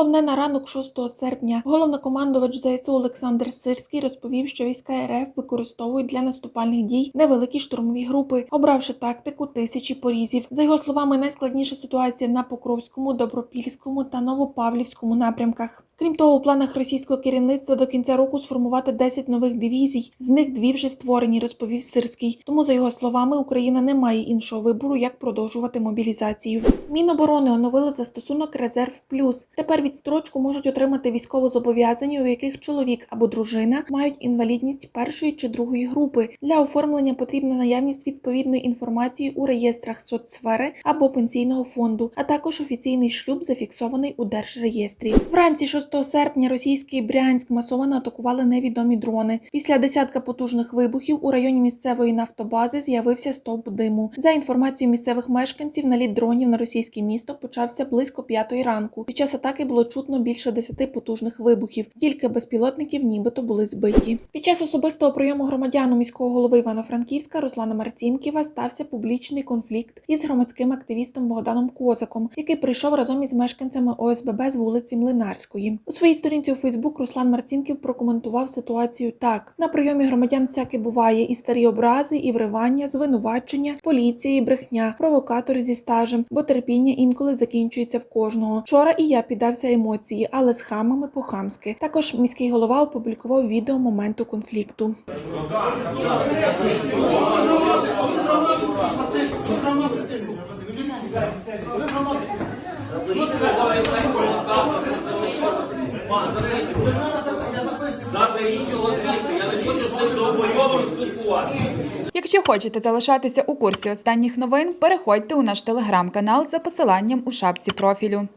Головне на ранок 6 серпня головнокомандувач ЗСУ Олександр Сирський розповів, що війська РФ використовують для наступальних дій невеликі штурмові групи, обравши тактику тисячі порізів. За його словами, найскладніша ситуація на Покровському, Добропільському та Новопавлівському напрямках. Крім того, у планах російського керівництва до кінця року сформувати 10 нових дивізій. З них дві вже створені, розповів Сирський. Тому, за його словами, Україна не має іншого вибору, як продовжувати мобілізацію. Міноборони оновили застосунок Резерв Плюс. Тепер відстрочку можуть отримати військовозобов'язані, у яких чоловік або дружина мають інвалідність першої чи другої групи. Для оформлення потрібна наявність відповідної інформації у реєстрах соцсфери або пенсійного фонду, а також офіційний шлюб зафіксований у держреєстрі. Вранці 6 серпня російський Брянськ масово атакували невідомі дрони. Після десятка потужних вибухів у районі місцевої нафтобази з'явився стовп диму. За інформацією місцевих мешканців, наліт дронів на російське місто почався близько п'ятої ранку. Під час атаки було чутно більше десяти потужних вибухів. Кілька безпілотників нібито були збиті. Під час особистого прийому громадян у міського голови Івано-Франківська Руслана Марцінківа стався публічний конфлікт із громадським активістом Богданом Козаком, який прийшов разом із мешканцями ОСББ з вулиці Млинарської. У своїй сторінці у Фейсбук Руслан Марцінків прокоментував ситуацію так: на прийомі громадян всяке буває і старі образи, і вривання, звинувачення, поліція, і брехня, провокатори зі стажем, бо терпіння інколи закінчується в кожного. Вчора і я піддався емоції, але з хамами по-хамськи. Також міський голова опублікував відео моменту конфлікту. Якщо хочете залишатися у курсі останніх новин, переходьте у наш телеграм-канал за посиланням у шапці профілю.